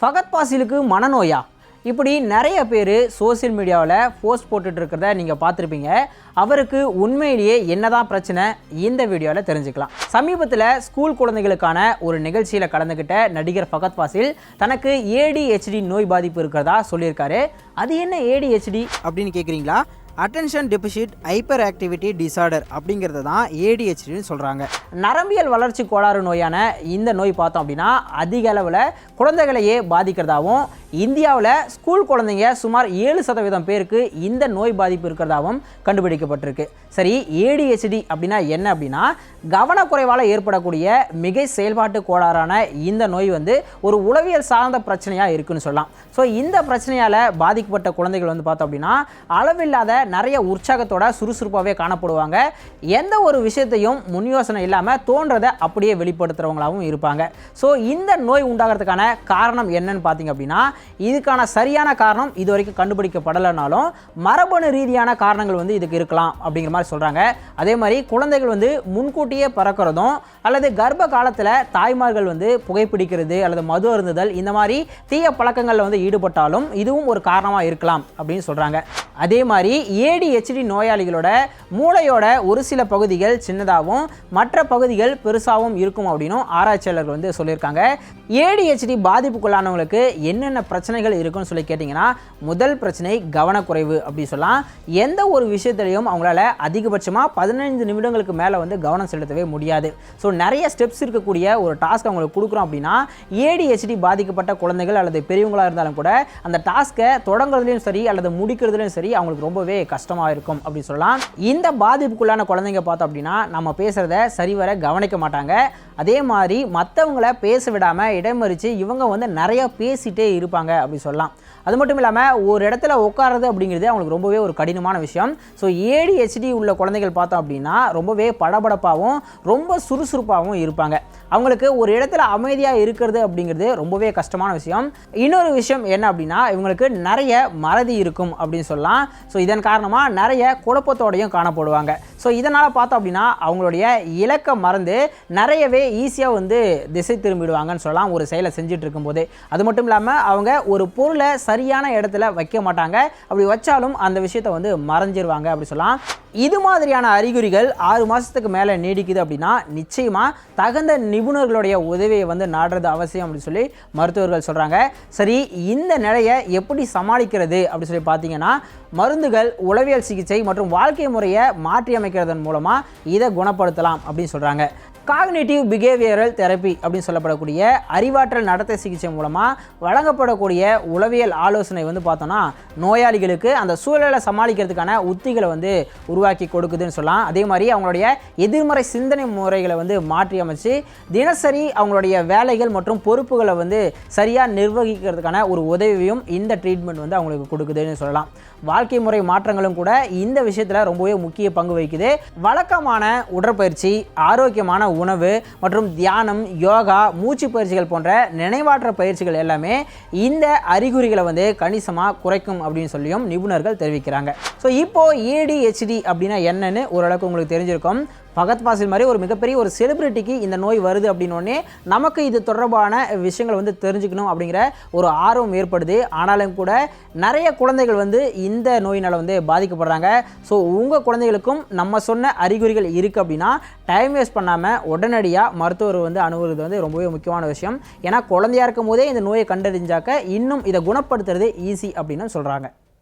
ஃபகத் பாசிலுக்கு மனநோயா? இப்படி நிறைய பேர் சோஷியல் மீடியாவில் போஸ்ட் போட்டுட்டு இருக்கிறத நீங்கள் பார்த்துருப்பீங்க. அவருக்கு உண்மையிலேயே என்னதான் பிரச்சனை? இந்த வீடியோவில் தெரிஞ்சுக்கலாம். சமீபத்தில் ஸ்கூல் குழந்தைகளுக்கான ஒரு நிகழ்ச்சியில் கலந்துக்கிட்ட நடிகர் ஃபகத் பாசில் தனக்கு ஏடிஹெச்டி நோய் பாதிப்பு இருக்கிறதா சொல்லியிருக்காரு. அது என்ன ஏடிஹெச்டி அப்படின்னு கேட்குறீங்களா attention deficit hyper activity disorder அப்படிங்கிறது தான் ஏடிஹெச்டின்னு சொல்கிறாங்க நரம்பியல் வளர்ச்சி கோளாறு நோயான இந்த நோய் பார்த்தோம் அப்படின்னா அதிக அளவில் குழந்தைகளையே பாதிக்கிறதாவும் இந்தியாவில் ஸ்கூல் குழந்தைங்க சுமார் ஏழு சதவீதம் பேருக்கு இந்த நோய் பாதிப்பு இருக்கிறதாகவும் கண்டுபிடிக்கப்பட்டிருக்கு. சரி ஏடிஹெச்டி அப்படின்னா என்ன அப்படின்னா கவனக்குறைவால் ஏற்படக்கூடிய மிகை செயல்பாட்டு கோளாறான இந்த நோய் வந்து ஒரு உளவியல் சார்ந்த பிரச்சனையாக இருக்குன்னு சொல்லலாம். ஸோ இந்த பிரச்சனையால் பாதிக்கப்பட்ட குழந்தைகள் வந்து பார்த்தோம் அப்படின்னா அளவில்லாத நிறைய உற்சாகத்தோட சுறுசுறுப்பாகவே காணப்படுவாங்க. எந்த ஒரு விஷயத்தையும் முன் யோசனை இல்லாமல் தோன்றதை அப்படியே வெளிப்படுத்துகிறவங்களாகவும் இருப்பாங்க. ஸோ இந்த நோய் உண்டாகிறதுக்கான காரணம் என்னன்னு பார்த்தீங்க அப்படின்னா இதுக்கான சரியான காரணம் இது வரைக்கும் கண்டுபிடிக்கப்படலைனாலும் மரபணு ரீதியான காரணங்கள் வந்து இதுக்கு இருக்கலாம் அப்படிங்கிற மாதிரி சொல்கிறாங்க அதே மாதிரி குழந்தைகள் வந்து முன்கூட்டியே பறக்கிறதும் அல்லது கர்ப்ப காலத்தில் தாய்மார்கள் வந்து புகைப்பிடிக்கிறது அல்லது மது அருந்துதல் இந்த மாதிரி தீய பழக்கங்களில் வந்து ஈடுபட்டாலும் இதுவும் ஒரு காரணமாக இருக்கலாம் அப்படின்னு சொல்கிறாங்க அதே மாதிரி ஏடிஹெச்டி நோயாளிகளோட மூளையோட ஒரு சில பகுதிகள் சின்னதாகவும் மற்ற பகுதிகள் பெருசாகவும் இருக்கும் அப்படின்னும் ஆராய்ச்சியாளர்கள் வந்து சொல்லியிருக்காங்க. ஏடிஹெச்டி பாதிப்புக்குள்ளானவங்களுக்கு என்னென்ன பிரச்சனைகள் இருக்குன்னு சொல்லி கேட்டிங்கன்னா முதல் பிரச்சனை கவனக்குறைவு அப்படின்னு சொல்லலாம். எந்த ஒரு விஷயத்துலையும் அவங்களால அதிகபட்சமாக பதினைந்து நிமிடங்களுக்கு மேலே வந்து கவனம் செலுத்தவே முடியாது. ஸோ நிறைய ஸ்டெப்ஸ் இருக்கக்கூடிய ஒரு டாஸ்க் அவங்களுக்கு கொடுக்குறோம் அப்படின்னா ஏடிஹெச்டி பாதிக்கப்பட்ட குழந்தைகள் அல்லது பெரியவங்களாக இருந்தாலும் கூட அந்த டாஸ்க்கை தொடங்குறதுலையும் சரி அல்லது முடிக்கிறதுலையும் சரி அவங்களுக்கு ரொம்பவே கஷ்டமாக இருக்கும் அப்படின்னு சொல்லலாம். இந்த பாதிப்புக்குள்ளான குழந்தைங்க பார்த்தோம் அப்படின்னா நம்ம பேசுகிறத சரிவர கவனிக்க மாட்டாங்க. அதே மாதிரி மற்றவங்கள பேச விடாமல் இடைமறித்து இவங்க வந்து நிறையா பேசிட்டே இருப்பாங்க. அப்படி சொல்லலாம். அது மட்டும் இல்லாமல் ஒரு இடத்துல உட்கார்றது அப்படிங்கிறது அவங்களுக்கு ரொம்பவே ஒரு கடினமான விஷயம். ஸோ ஏடிஹெச்டி உள்ள குழந்தைகள் பார்த்தோம் அப்படின்னா ரொம்பவே படபடப்பாகவும் ரொம்ப சுறுசுறுப்பாகவும் இருப்பாங்க. அவங்களுக்கு ஒரு இடத்துல அமைதியாக இருக்கிறது அப்படிங்கிறது ரொம்பவே கஷ்டமான விஷயம். இன்னொரு விஷயம் என்ன அப்படின்னா இவங்களுக்கு நிறைய மறதி இருக்கும் அப்படின்னு சொல்லலாம். ஸோ இதன் காரணமாக நிறைய குழப்பத்தோடையும் காணப்படுவாங்க. ஸோ இதனால் பார்த்தோம் அப்படின்னா அவங்களுடைய இலக்கை மறந்து நிறையவே ஈஸியாக வந்து திசை திரும்பிடுவாங்கன்னு சொல்லலாம் ஒரு செயலை செஞ்சுட்டு இருக்கும்போது அது மட்டும் இல்லாமல் அவங்க ஒரு பொருளை சரியான இடத்துல வைக்க மாட்டாங்க. அப்படி வச்சாலும் அந்த விஷயத்தை வந்து மறைஞ்சிருவாங்க அப்படி சொல்லலாம். இது மாதிரியான அறிகுறிகள் ஆறு மாதத்துக்கு மேலே நீடிக்குது அப்படின்னா நிச்சயமாக தகுந்த நிபுணர்களுடைய உதவியை வந்து நாடுறது அவசியம் அப்படின்னு சொல்லி மருத்துவர்கள் சொல்கிறாங்க சரி இந்த நிலையை எப்படி சமாளிக்கிறது அப்படின்னு சொல்லி பார்த்தீங்கன்னா மருந்துகள் உளவியல் சிகிச்சை மற்றும் வாழ்க்கை முறையை மாற்றி அமைக்கிறதன் மூலமாக இதை குணப்படுத்தலாம் அப்படின்னு சொல்கிறாங்க காக்னேட்டிவ் பிஹேவியரல் தெரப்பி அப்படின்னு சொல்லப்படக்கூடிய அறிவாற்றல் நடத்தை சிகிச்சை மூலமாக வழங்கப்படக்கூடிய உளவியல் ஆலோசனை வந்து பார்த்தோன்னா நோயாளிகளுக்கு அந்த சூழலை சமாளிக்கிறதுக்கான உத்திகளை வந்து உருவாக்கி கொடுக்குதுன்னு சொல்லலாம். அதே மாதிரி அவங்களுடைய எதிர்மறை சிந்தனை முறைகளை வந்து மாற்றி அமைச்சு தினசரி அவங்களுடைய வேலைகள் மற்றும் பொறுப்புகளை வந்து சரியாக நிர்வகிக்கிறதுக்கான ஒரு உதவியும் இந்த ட்ரீட்மெண்ட் வந்து அவங்களுக்கு கொடுக்குதுன்னு சொல்லலாம். வாழ்க்கை முறை மாற்றங்களும் கூட இந்த விஷயத்தில் ரொம்பவே முக்கிய பங்கு வகிக்குது. வழக்கமான உடற்பயிற்சி ஆரோக்கியமான உணவு மற்றும் தியானம் யோகா மூச்சு பயிற்சிகள் போன்ற நினைவாற்ற பயிற்சிகள் எல்லாமே இந்த அறிகுறிகளை வந்து கணிசமாக குறைக்கும் அப்படின்னு சொல்லியும் நிபுணர்கள் தெரிவிக்கிறாங்க. ஸோ இப்போ ஏடிஹெச்டி அப்படின்னா என்னன்னு ஓரளவுக்கு உங்களுக்கு தெரிஞ்சிருக்கும். பகத் ஃபாசில் மாதிரி ஒரு மிகப்பெரிய ஒரு செலிபிரிட்டிக்கு இந்த நோய் வருது அப்படின்னோடனே நமக்கு இது தொடர்பான விஷயங்கள் வந்து தெரிஞ்சுக்கணும் அப்படிங்கிற ஒரு ஆர்வம் ஏற்படுது. ஆனாலும் கூட நிறைய குழந்தைகள் வந்து இந்த நோயினால் வந்து பாதிக்கப்படுறாங்க. ஸோ உங்கள் குழந்தைகளுக்கும் நம்ம சொன்ன அறிகுறிகள் இருக்குது அப்படின்னா டைம் வேஸ்ட் பண்ணாமல் உடனடியாக மருத்துவர் வந்து அணுகுறது வந்து ரொம்பவே முக்கியமான விஷயம். ஏன்னா குழந்தையா இருக்கும் போதே இந்த நோயை கண்டறிஞ்சாக்க இன்னும் இதை குணப்படுத்துறது ஈஸி அப்படின்னு சொல்கிறாங்க